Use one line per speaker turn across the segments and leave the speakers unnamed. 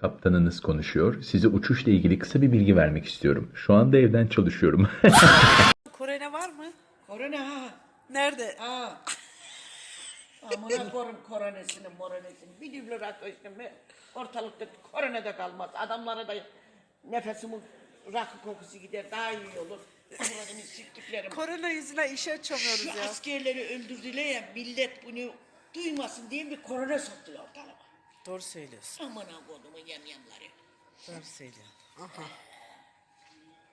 Kaptanınız konuşuyor. Size uçuşla ilgili kısa bir bilgi vermek istiyorum. Şu anda evden çalışıyorum.
Korene var mı?
Korona ha.
Nerede?
Ha. Amına korum koronesini moronesini. Bir dübler atmıştım ben. Ortalıkta korona da kalmaz. Adamlara da nefesimin rakı kokusu gider. Daha iyi olur. Siktiklerim.
Korona yüzüne işe açamıyoruz
Şu
ya.
askerleri öldürdüler ya millet bunu duymasın diye bir korona soktular ortalığa.
Doğru söylüyorsun.
Amına kodumun yamyamları.
Doğru söylüyorsun. Aha.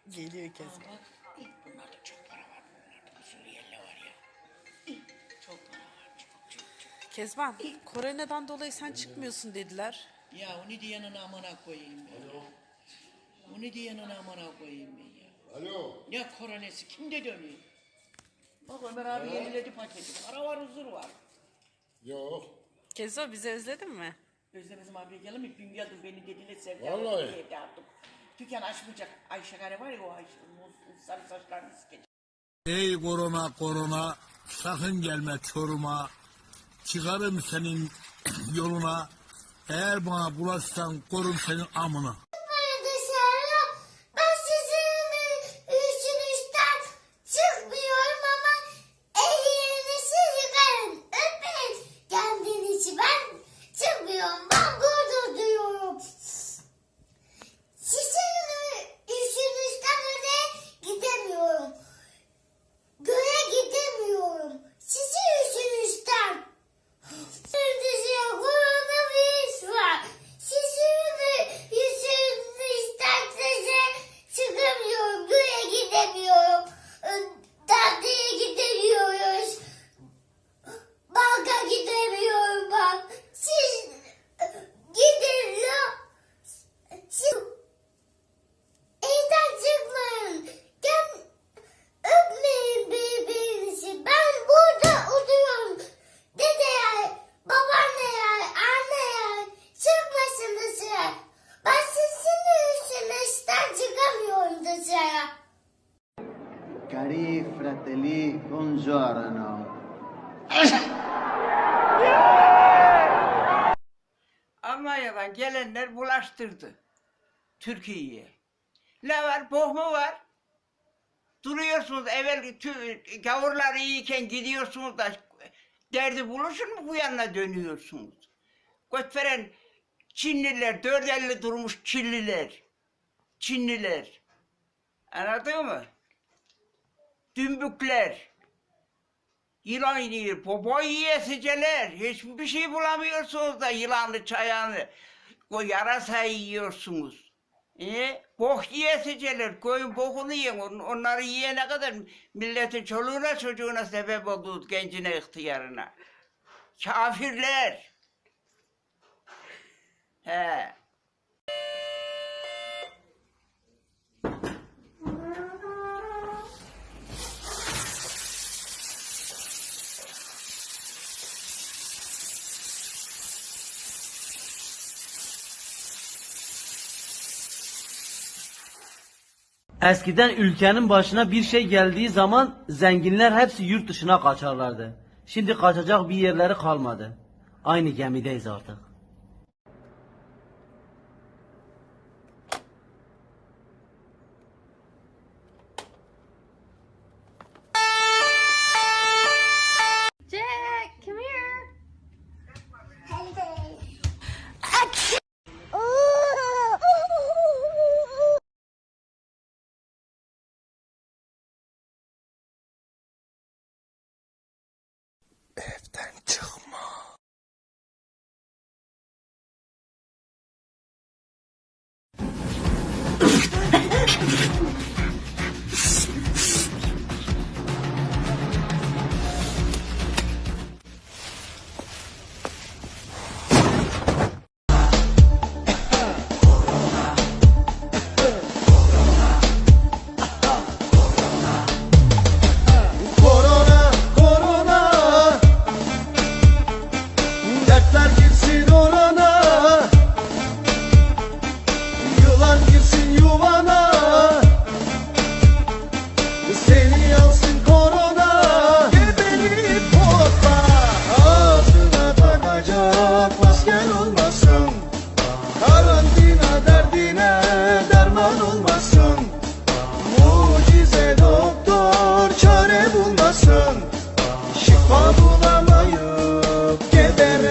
Geliyor kez.
Bak ilk bunlarda çok para var. Bunlarda bir Suriyeli var ya. Çok para var. Çok çok çok.
Kezban, Korene'den dolayı sen çıkmıyorsun dediler.
Ya onu diyenin amına koyayım ben ya. Onu diyenin amına koyayım ben ya.
Alo.
Ya koronesi kimde dönüyor? Bak Ömer abi yeniledi paketi. Para var huzur var.
Yok.
Kezo bizi özledin mi?
Özlemezim abi gelin mi? Dün geldim beni dediler sevdi.
Vallahi.
Evde attım. Dükkan açmayacak. Ayşe Kare var ya o Ayşe. o Sarı saçlarını sikecek.
Ey korona korona sakın gelme Çorum'a. Çıkarım senin yoluna. Eğer bana bulaşsan korum senin amına.
Fratelli, buongiorno.
Almanya'dan gelenler bulaştırdı Türkiye'ye. Ne var? Boh mu var? Duruyorsunuz evvel gavurlar iyiyken gidiyorsunuz da derdi buluşun mu bu yanına dönüyorsunuz? Götveren Çinliler, dört elli durmuş Çinliler. Çinliler. Anladın mı? Dümbükler. Yılan yiyor, popo yiyesiceler. Hiçbir şey bulamıyorsunuz da yılanlı çayanı. O yarasa yiyorsunuz. E, bok yiyesiceler, koyun bokunu yiyin. On- Onları yiyene kadar milletin çoluğuna çocuğuna sebep oldu gencine ihtiyarına. Kafirler. He.
Eskiden ülkenin başına bir şey geldiği zaman zenginler hepsi yurt dışına kaçarlardı. Şimdi kaçacak bir yerleri kalmadı. Aynı gemideyiz artık.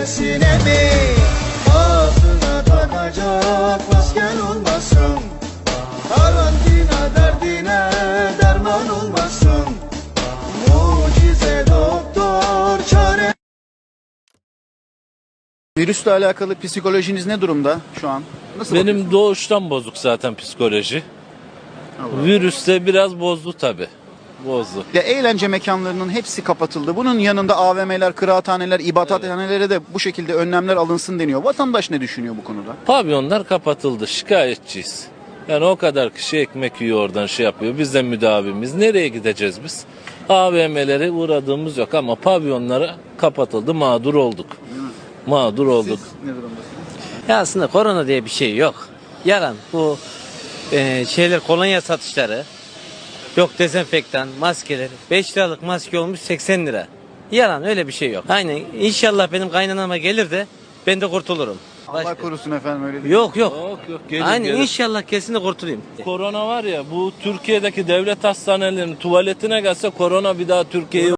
Öylesine mi? Ağzına takacak
masken olmasın Karantina derdine derman olmasın Mucize doktor çare
Virüsle alakalı psikolojiniz ne durumda şu an? Nasıl
Benim doğuştan bozuk zaten psikoloji. Allah. Virüste biraz bozdu tabii. Bozdu.
Ya eğlence mekanlarının hepsi kapatıldı. Bunun yanında AVM'ler, kıraathaneler, ibadethanelere de bu şekilde önlemler alınsın deniyor. Vatandaş ne düşünüyor bu konuda?
Pavyonlar kapatıldı. Şikayetçiyiz. Yani o kadar kişi ekmek yiyor oradan şey yapıyor. Biz de müdavimiz. Nereye gideceğiz biz? AVM'lere uğradığımız yok ama pavyonlara kapatıldı. Mağdur olduk. Mağdur olduk.
Ne durumdasınız?
Ya aslında korona diye bir şey yok. Yalan. Bu e, şeyler kolonya satışları. Yok dezenfektan, maskeler. 5 liralık maske olmuş 80 lira. Yalan öyle bir şey yok. Aynen. İnşallah benim kaynanama gelir de ben de kurtulurum.
Allah
Başka-
korusun efendim öyle değil.
Yok yok.
Yok yok. Gelin,
Aynen
gelin.
inşallah kesin de kurtulayım.
Korona var ya bu Türkiye'deki devlet hastanelerinin tuvaletine gelse korona bir daha Türkiye'ye